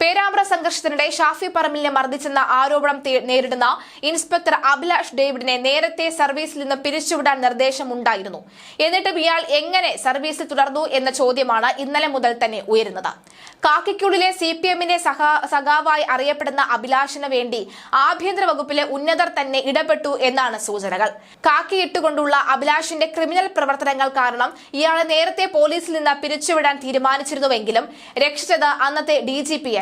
പേരാമ്പ്ര സംഘർഷത്തിനിടെ ഷാഫി പറമ്പിലിനെ മർദ്ദിച്ചെന്ന ആരോപണം നേരിടുന്ന ഇൻസ്പെക്ടർ അഭിലാഷ് ഡേവിഡിനെ നേരത്തെ സർവീസിൽ നിന്ന് പിരിച്ചുവിടാൻ നിർദ്ദേശമുണ്ടായിരുന്നു. എന്നിട്ടും ഇയാൾ എങ്ങനെ സർവീസിൽ തുടർന്നു എന്ന ചോദ്യമാണ് ഇന്നലെ മുതൽ തന്നെ ഉയരുന്നത്. കാക്കിക്കുള്ളിലെ സി പി എമ്മിന്റെ സഖാവായി അറിയപ്പെടുന്ന അഭിലാഷിന് വേണ്ടി ആഭ്യന്തര വകുപ്പിലെ ഉന്നതർ തന്നെ ഇടപെട്ടു എന്നാണ് സൂചനകൾ. കാക്കിയിട്ടുകൊണ്ടുള്ള അഭിലാഷിന്റെ ക്രിമിനൽ പ്രവർത്തനങ്ങൾ കാരണം ഇയാളെ നേരത്തെ പോലീസിൽ നിന്ന് പിരിച്ചുവിടാൻ തീരുമാനിച്ചിരുന്നുവെങ്കിലും രക്ഷിച്ചത് അന്നത്തെ ഡി ജി പി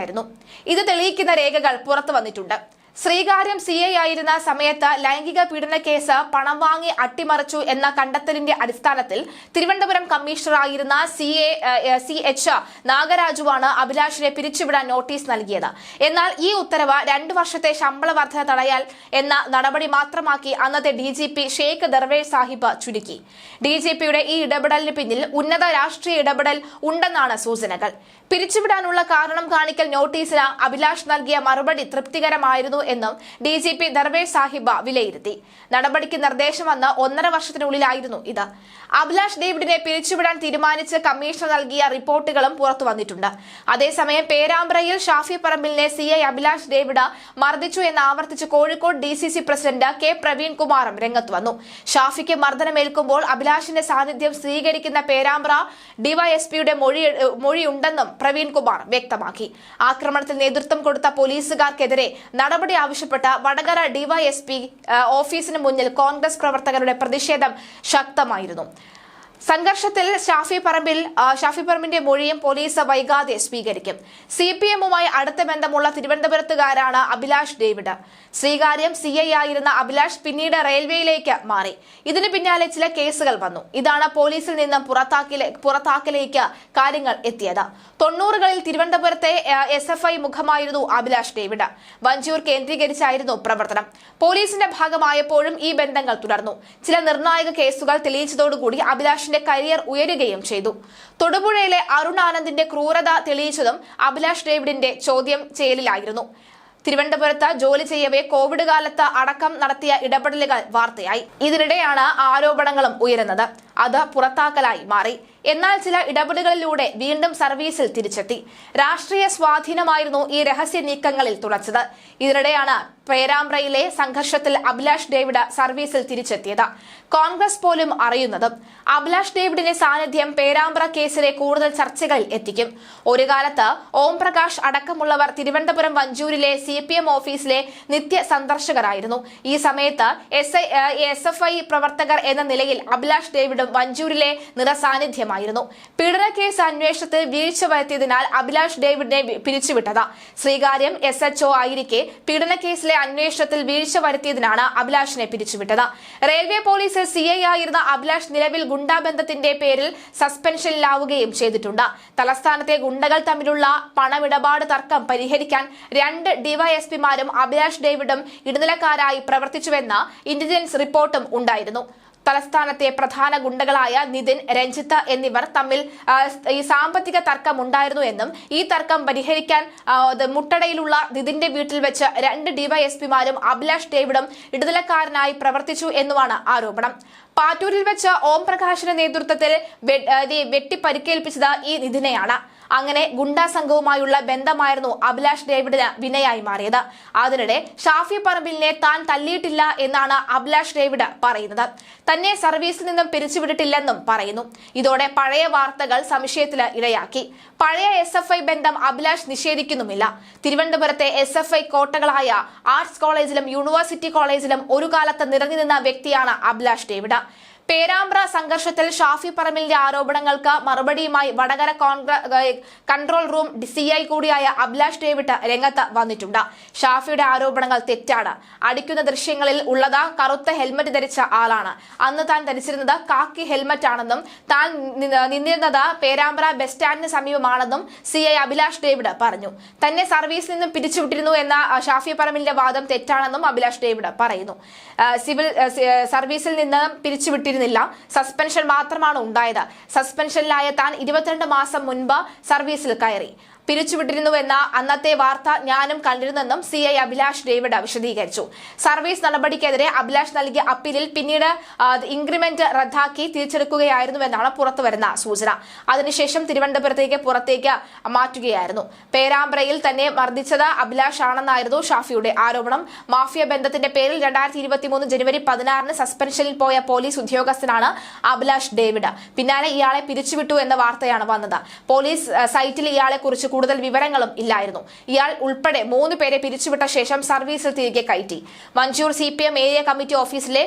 ഇത് തെളിയിക്കുന്ന രേഖകൾ പുറത്തു വന്നിട്ടുണ്ട്. ശ്രീകാര്യം സി ഐ ആയിരുന്ന സമയത്ത് ലൈംഗിക പീഡന കേസ് പണം വാങ്ങി അട്ടിമറിച്ചു എന്ന കണ്ടെത്തലിന്റെ അടിസ്ഥാനത്തിൽ തിരുവനന്തപുരം കമ്മീഷണറായിരുന്ന സി എ സി എച്ച് നാഗരാജുവാണ് അഭിലാഷിനെ പിരിച്ചുവിടാൻ നോട്ടീസ് നൽകിയത്. എന്നാൽ ഈ ഉത്തരവ് രണ്ടു വർഷത്തെ ശമ്പള വർധന തടയാൽ എന്ന നടപടി മാത്രമാക്കി അന്നത്തെ D G P Sheikh Darvesh Sahib ചുരുക്കി. ഡി ജി പിയുടെ ഈ ഇടപെടലിന് പിന്നിൽ ഉന്നത രാഷ്ട്രീയ ഇടപെടൽ ഉണ്ടെന്നാണ് സൂചനകൾ. പിരിച്ചുവിടാനുള്ള കാരണം കാണിക്കൽ നോട്ടീസിന് അഭിലാഷ് നൽകിയ മറുപടി തൃപ്തികരമായിരുന്നു എന്നും D G P Darvesh Sahib വിലയിരുത്തി. നടപടിക്ക് നിർദ്ദേശം വന്ന് ഒന്നര വർഷത്തിനുള്ളിലായിരുന്നു ഇത്. അഭിലാഷ് ഡേവിഡിനെ പിരിച്ചുവിടാൻ തീരുമാനിച്ച് കമ്മീഷണർ നൽകിയ റിപ്പോർട്ടുകളും പുറത്തു വന്നിട്ടുണ്ട്. അതേസമയം പേരാമ്പ്രയിൽ ഷാഫി പറമ്പിലിനെ സി ഐ അഭിലാഷ് ഡേവിഡ് മർദ്ദിച്ചു എന്ന് ആവർത്തിച്ച് Kozhikode D C C president K Praveen കുമാറും രംഗത്ത് വന്നു. ഷാഫിക്ക് മർദ്ദനമേൽക്കുമ്പോൾ അഭിലാഷിന്റെ സാന്നിധ്യം സ്വീകരിക്കുന്ന പേരാമ്പ്ര ഡിവൈഎസ്പിയുടെ മൊഴി മൊഴിയുണ്ടെന്നും പ്രവീൺ കുമാർ വ്യക്തമാക്കി. ആക്രമണത്തിൽ നേതൃത്വം കൊടുത്ത പോലീസുകാർക്കെതിരെ നടപടി ആവശ്യപ്പെട്ട വടകര ഡിവൈഎസ്പി ഓഫീസിന് മുന്നിൽ കോൺഗ്രസ് പ്രവർത്തകരുടെ പ്രതിഷേധം ശക്തമായിരുന്നു. സംഘർഷത്തിൽ ഷാഫി പറമ്പിൽ ഷാഫി പറമ്പിന്റെ മൊഴിയും പോലീസ് വൈകാതെ സ്വീകരിക്കും. സി പി എമ്മുമായി അടുത്ത ബന്ധമുള്ള തിരുവനന്തപുരത്തുകാരാണ് Abhilash David. Sreekaryam C I ആയിരുന്ന അഭിലാഷ് പിന്നീട് റെയിൽവേയിലേക്ക് മാറി. ഇതിനു പിന്നാലെ ചില കേസുകൾ വന്നു. ഇതാണ് പോലീസിൽ നിന്നും പുറത്താക്കിലെ പുറത്താക്കലേക്ക് കാര്യങ്ങൾ എത്തിയത്. തൊണ്ണൂറുകളിൽ തിരുവനന്തപുരത്തെ എസ് എഫ് ഐ മുഖമായിരുന്നു അഭിലാഷ് ഡേവിഡ്. വഞ്ചൂർ കേന്ദ്രീകരിച്ചായിരുന്നു പ്രവർത്തനം. പോലീസിന്റെ ഭാഗമായപ്പോഴും ഈ ബന്ധങ്ങൾ തുടർന്നു. ചില നിർണായക കേസുകൾ തെളിയിച്ചതോടുകൂടി അഭിലാഷിന്റെ കരിയർ ഉയരുകയും ചെയ്തു. തൊടുപുഴയിലെ അരുൺ ആനന്ദിന്റെ ക്രൂരത തെളിയിച്ചതും അഭിലാഷ് ഡേവിഡിന്റെ ചോദ്യം ചെയ്യലിലായിരുന്നു തിരുവനന്തപുരത്ത് ജോലി ചെയ്യവേ കോവിഡ് കാലത്ത് അടക്കം നടത്തിയ ഇടപെടലുകൾ വാർത്തയായി. ഇതിനിടെയാണ് ആരോപണങ്ങളും ഉയരുന്നത്. അത് പുറത്താക്കലായി മാറി. എന്നാൽ ചില ഇടപെടലുകളിലൂടെ വീണ്ടും സർവീസിൽ തിരിച്ചെത്തി. രാഷ്ട്രീയ സ്വാധീനമായിരുന്നു ഈ രഹസ്യ നീക്കങ്ങളിൽ തുളച്ചത് ഇതിനിടെയാണ് പേരാമ്പ്രയിലെ സംഘർഷത്തിൽ അഭിലാഷ് ഡേവിഡ് സർവീസിൽ തിരിച്ചെത്തിയത്. കോൺഗ്രസ് പോലും അറിയുന്നതും അഭിലാഷ് ഡേവിഡിന്റെ സാന്നിധ്യം പേരാമ്പ്ര കേസിലെ കൂടുതൽ ചർച്ചകളിൽ എത്തിക്കും. ഒരു കാലത്ത് ഓം പ്രകാശ് അടക്കമുള്ളവർ തിരുവനന്തപുരം വഞ്ചൂരിലെ സി പി എം ഓഫീസിലെ നിത്യ സന്ദർശകരായിരുന്നു. ഈ സമയത്ത് എസ് എസ് എഫ് ഐ പ്രവർത്തകർ എന്ന നിലയിൽ അഭിലാഷ് ഡേവിഡും വഞ്ചൂരിലെ നിറസാന്നിധ്യമായിരുന്നു പീഡനക്കേസ് അന്വേഷണത്തിൽ വീഴ്ച വരുത്തിയതിനാൽ അഭിലാഷ് ഡേവിഡിനെ പിരിച്ചുവിട്ടത്. ശ്രീകാര്യം എസ് എച്ച് ഒ ആയിരിക്കെ പീഡനക്കേസിലെ അന്വേഷണത്തിൽ വീഴ്ച വരുത്തിയതിനാണ് അഭിലാഷിനെ പിരിച്ചുവിട്ടത്. റെയിൽവേ പോലീസിൽ സി ഐ ആയിരുന്ന അഭിലാഷ് നിലവിൽ ഗുണ്ടാബന്ധത്തിന്റെ പേരിൽ സസ്പെൻഷനിലാവുകയും ചെയ്തിട്ടുണ്ട്. തലസ്ഥാനത്തെ ഗുണ്ടകൾ തമ്മിലുള്ള പണമിടപാട് തർക്കം പരിഹരിക്കാൻ രണ്ട് ഡിവൈഎസ്പിമാരും അഭിലാഷ് ഡേവിഡും ഇടനിലക്കാരായി പ്രവർത്തിച്ചുവെന്ന ഇന്റലിജൻസ് റിപ്പോർട്ടും ഉണ്ടായിരുന്നു. തലസ്ഥാനത്തെ പ്രധാന ഗുണ്ടകളായ നിതിൻ രഞ്ജിത്ത് എന്നിവർ തമ്മിൽ ഈ സാമ്പത്തിക തർക്കം ഉണ്ടായിരുന്നു എന്നും ഈ തർക്കം പരിഹരിക്കാൻ മുട്ടടയിലുള്ള നിതിന്റെ വീട്ടിൽ വെച്ച് രണ്ട് ഡിവൈഎസ്പിമാരും അഭിലാഷ് ഡേവിഡും ഇടനിലക്കാരനായി പ്രവർത്തിച്ചു എന്നുമാണ് ആരോപണം. പാറ്റൂരിൽ വെച്ച് ഓം പ്രകാശിന്റെ നേതൃത്വത്തിൽ വെട്ടിപ്പരിക്കേൽപ്പിച്ചത് ഈ നിതിനെയാണ്. അങ്ങനെ ഗുണ്ടാ സംഘവുമായുള്ള ബന്ധമായിരുന്നു അഭിലാഷ് ഡേവിഡിന് വിനയായി മാറിയത്. അതിനിടെ ഷാഫി പറമ്പിലിനെ താൻ തല്ലിയിട്ടില്ല എന്നാണ് അഭിലാഷ് ഡേവിഡ് പറയുന്നത്. തന്നെ സർവീസിൽ നിന്നും പിരിച്ചുവിട്ടിട്ടില്ലെന്നും പറയുന്നു. ഇതോടെ പഴയ വാർത്തകൾ സംശയത്തിന് ഇടയാക്കി പഴയ എസ് എഫ് ഐ ബന്ധം അഭിലാഷ് നിഷേധിക്കുന്നുമില്ല. തിരുവനന്തപുരത്തെ എസ് എഫ് ഐ കോട്ടകളായ ആർട്സ് കോളേജിലും യൂണിവേഴ്സിറ്റി കോളേജിലും ഒരു കാലത്ത് നിറഞ്ഞു നിന്ന വ്യക്തിയാണ് അഭിലാഷ് ഡേവിഡ്. പേരാമ്പ്ര സംഘർഷത്തിൽ ഷാഫി പറമ്പിലിന്റെ ആരോപണങ്ങൾക്ക് മറുപടിയുമായി Vadakara Congress control room C I കൂടിയായ അഭിലാഷ് ഡേവിഡ് രംഗത്ത് വന്നിട്ടുണ്ട്. ഷാഫിയുടെ ആരോപണങ്ങൾ തെറ്റാണ്. അടിക്കുന്ന ദൃശ്യങ്ങളിൽ ഉള്ളത് കറുത്ത ഹെൽമറ്റ് ധരിച്ച ആളാണ്. അന്ന് താൻ ധരിച്ചിരുന്നത് കാക്കി ഹെൽമറ്റ് ആണെന്നും താൻ നിന്നിരുന്നത് പേരാമ്പ്ര ബസ് സ്റ്റാൻഡിന് സമീപമാണെന്നും സി ഐ അഭിലാഷ് ഡേവിഡ് പറഞ്ഞു. തന്നെ സർവീസിൽ നിന്നും പിരിച്ചുവിട്ടിരുന്നു എന്ന ഷാഫി പറമ്പിലിന്റെ വാദം തെറ്റാണെന്നും അഭിലാഷ് ഡേവിഡ് പറയുന്നു. സിവിൽ സർവീസിൽ നിന്ന് പിരിച്ചുവിട്ടിരുന്നില്ല സസ്പെൻഷൻ മാത്രമാണ് ഉണ്ടായത്. സസ്പെൻഷനിലായ താൻ ഇരുപത്തിരണ്ട് മാസം മുൻപ് സർവീസിൽ കയറി. പിരിച്ചുവിട്ടിരുന്നുവെന്ന അന്നത്തെ വാർത്ത ഞാനും കണ്ടിരുന്നെന്നും സി ഐ അഭിലാഷ് ഡേവിഡ് വിശദീകരിച്ചു. സർവീസ് നടപടിക്കെതിരെ അഭിലാഷ് നൽകിയ അപ്പീലിൽ പിന്നീട് ഇൻക്രിമെന്റ് റദ്ദാക്കി തിരിച്ചെടുക്കുകയായിരുന്നുവെന്നാണ് പുറത്തുവരുന്ന സൂചന. അതിനുശേഷം തിരുവനന്തപുരത്തേക്ക് പുറത്തേക്ക് മാറ്റുകയായിരുന്നു. പേരാമ്പ്രയിൽ തന്നെ മർദ്ദിച്ചത് അഭിലാഷ് ആണെന്നായിരുന്നു ഷാഫിയുടെ ആരോപണം. മാഫിയ ബന്ധത്തിന്റെ പേരിൽ രണ്ടായിരത്തി ഇരുപത്തിമൂന്ന് ജനുവരി പതിനാറിന് സസ്പെൻഷനിൽ പോയ പോലീസ് ഉദ്യോഗസ്ഥനാണ് അഭിലാഷ് ഡേവിഡ്. പിന്നാലെ ഇയാളെ പിരിച്ചുവിട്ടു എന്ന വാർത്തയാണ് വന്നത്. പോലീസ് സൈറ്റിൽ ഇയാളെ കുറിച്ച് കൂടുതൽ വിവരങ്ങളും ഇല്ലായിരുന്നു. ഇയാൾ ഉൾപ്പെടെ മൂന്ന് പേരെ പിരിച്ചുവിട്ട ശേഷം സർവീസിൽ തിരികെ കയറ്റി. Manjoor C P M area committee ഓഫീസിലെ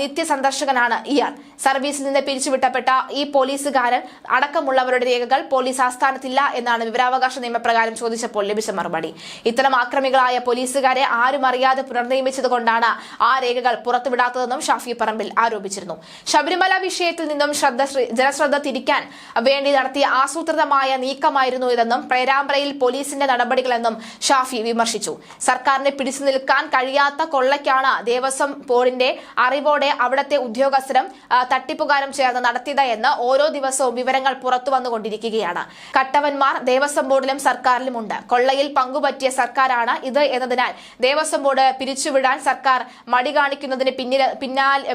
നിത്യ സന്ദർശകനാണ് ഇയാൾ. സർവീസിൽ നിന്ന് പിരിച്ചുവിട്ടപ്പെട്ട ഈ പോലീസുകാരൻ അടക്കമുള്ളവരുടെ രേഖകൾ പോലീസ് ആസ്ഥാനത്തില്ല എന്നാണ് വിവരാവകാശ നിയമപ്രകാരം ചോദിച്ചപ്പോൾ ലഭിച്ച മറുപടി. ഇത്തരം ആക്രമികളായ പോലീസുകാരെ ആരും അറിയാതെ പുനർനിയമിച്ചതുകൊണ്ടാണ് ആ രേഖകൾ പുറത്തുവിടാത്തതെന്നും ഷാഫി പറമ്പിൽ ആരോപിച്ചിരുന്നു. ശബരിമല വിഷയത്തിൽ നിന്നും ശ്രദ്ധ ജനശ്രദ്ധ തിരിക്കാൻ വേണ്ടി നടത്തിയ ആസൂത്രിതമായ നീക്കമായിരുന്നു ഇതെന്നും പേരാമ്പ്രയിൽ പോലീസിന്റെ നടപടികളെന്നും ഷാഫി വിമർശിച്ചു. സർക്കാരിനെ പിടിച്ചു നിൽക്കാൻ കഴിയാത്ത കൊള്ളയ്ക്കാണ് ദേവസ്വം ബോർഡിന്റെ അറിവോടെ അവിടത്തെ ഉദ്യോഗസ്ഥരും തട്ടിപ്പുകാരും ചേർന്ന് നടത്തിയത് എന്ന് ഓരോ ദിവസവും വിവരങ്ങൾ പുറത്തു വന്നുകൊണ്ടിരിക്കുകയാണ്. കട്ടവന്മാർ ദേവസ്വം ബോർഡിലും സർക്കാരിലുമുണ്ട്. കൊള്ളയിൽ പങ്കുപറ്റിയ സർക്കാരാണ് ഇത് എന്നതിനാൽ ദേവസ്വം ബോർഡ് പിരിച്ചുവിടാൻ സർക്കാർ മടി കാണിക്കുന്നതിന്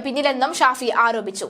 പിന്നിലെന്നും ഷാഫി ആരോപിച്ചു.